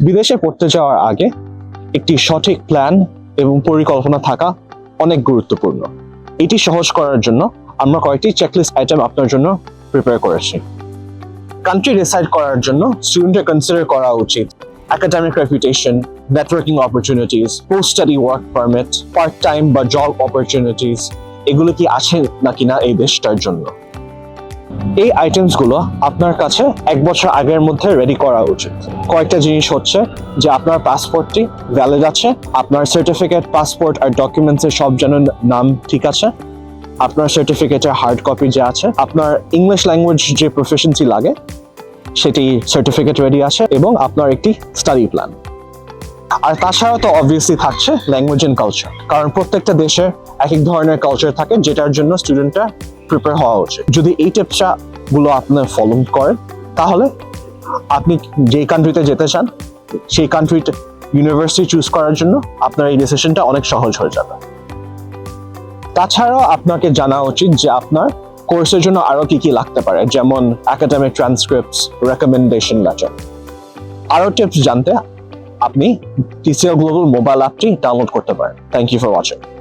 বিদেশে পড়তে যাওয়ার আগে একটি সঠিক প্ল্যান এবং পরিকল্পনা থাকা অনেক গুরুত্বপূর্ণ। এটি সহজ করার জন্য আমরা কয়েকটি চেকলিস্ট আইটেম আপনার জন্য প্রিপেয়ার করেছি। কান্ট্রি ডিসাইড করার জন্য স্টুডেন্টের কনসিডার করা উচিত। Academic reputation, networking opportunities, post-study work permit, part-time বা জব opportunities এগুলো কি আছে নাকি না এই দেশটার জন্য? এই আইটেমসগুলো আপনার কাছে এক বছর আগের মধ্যে রেডি করা উচিত। কয়েকটা জিনিস হচ্ছে যে আপনার পাসপোর্টটি ভ্যালিড আছে, আপনার সার্টিফিকেট পাসপোর্ট আর ডকুমেন্টসের সব যেন নাম ঠিক আছে, আপনার সার্টিফিকেটের হার্ড কপি যে আছে, আপনার ইংলিশ ল্যাঙ্গুয়েজ যে প্রফেশনসি লাগে, সেটি সার্টিফিকেট রেডি আছে এবং আপনার একটি স্টাডি প্ল্যান আর তাছাড়া তো অবভিয়াসলি থাকছে ল্যাঙ্গুয়েজ এন্ড কালচার কারণ প্রত্যেকটা দেশের এক এক ধরনের কালচার থাকে, যেটার জন্য স্টুডেন্টরা প্রিপেয়ার হওয়া উচিত। যদি এই টিপসটা গুলো আপনার ফলো করেন, তাহলে আপনি যেই কান্ট্রিতে যেতে চান, সেই কান্ট্রিতে ইউনিভার্সিটি চুজ করার জন্য আপনার এই ডিসিশনটা অনেক সহজ হয়ে যাবে। তাছাড়াও আপনাকে জানা উচিত যে আপনার কোর্সের জন্য আরও কি কি লাগতে পারে, যেমন একাডেমিক ট্রান্সক্রিপ্টস রেকমেন্ডেশন লেটার আরও টিপস জানতে আপনি টিসিএল গ্লোবাল মোবাইল অ্যাপটি ডাউনলোড করতে পারেন। Thank you for watching